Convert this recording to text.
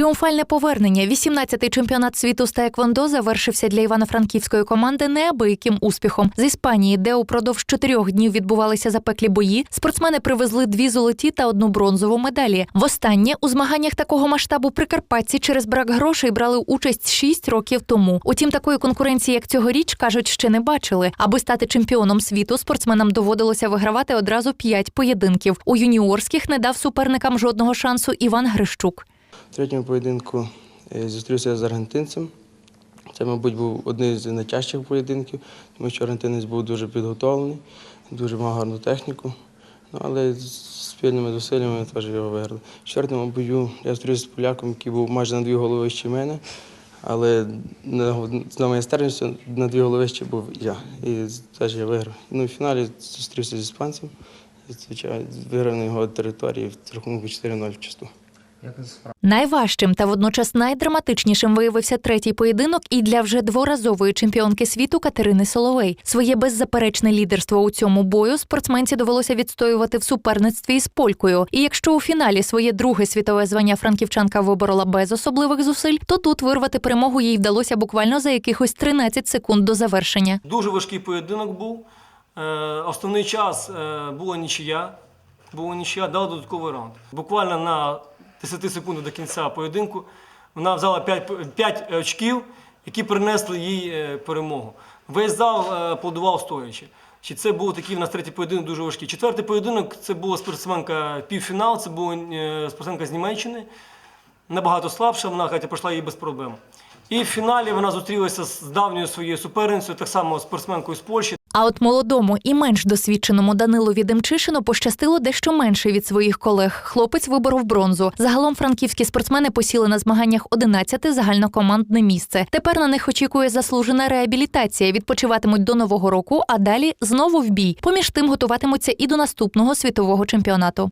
Тріумфальне повернення. 18-й чемпіонат світу з таеквондо завершився для івано-франківської команди неабияким успіхом. З Іспанії, де упродовж чотирьох днів відбувалися запеклі бої, спортсмени привезли дві золоті та одну бронзову медалі. Востаннє у змаганнях такого масштабу прикарпатці через брак грошей брали участь шість років тому. Утім, такої конкуренції, як цьогоріч, кажуть, ще не бачили. Аби стати чемпіоном світу, спортсменам доводилося вигравати одразу п'ять поєдинків. У юніорських не дав суперникам жодного шансу Іван Грищук. В третьому поєдинку е, зустрівся з аргентинцем. Це, мабуть, був один з найтяжчих поєдинків, тому що аргентинець був дуже підготовлений, дуже мав гарну техніку. Ну, але спільними зусиллями ми теж його виграли. В четвертому бою я зустрівся з поляком, який був майже на дві голови вище мене, але на майстерністю на дві голови ще був я. І теж я виграв. Ну, в фіналі зустрівся з іспанцем. І, виграв на його території в рахунку 4-0 в чисту. Найважчим та водночас найдраматичнішим виявився третій поєдинок і для вже дворазової чемпіонки світу Катерини Соловей. Своє беззаперечне лідерство у цьому бою спортсменці довелося відстоювати в суперництві із полькою. І якщо у фіналі своє друге світове звання франківчанка виборола без особливих зусиль, то тут вирвати перемогу їй вдалося буквально за якихось 13 секунд до завершення. Дуже важкий поєдинок був. Е, основний час е, була нічия. Була нічия, дала додатковий раунд. Буквально на 10 секунд до кінця поєдинку вона взяла 5, 5 очків, які принесли їй е, перемогу. Весь зал е, аплодував стоячи. Чи це був такий в нас третій поєдинок дуже важкий. Четвертий поєдинок це була спортсменка півфінал, це була е, спортсменка з Німеччини. Набагато слабша, вона хоча пройшла її без проблем. І в фіналі вона зустрілася з давньою своєю суперницею, так само спортсменкою з Польщі. А от молодому і менш досвідченому Данилові Демчишину пощастило дещо менше від своїх колег. Хлопець виборов бронзу. Загалом франківські спортсмени посіли на змаганнях 11 загальнокомандне місце. Тепер на них очікує заслужена реабілітація. Відпочиватимуть до нового року, а далі знову в бій. Поміж тим готуватимуться і до наступного світового чемпіонату.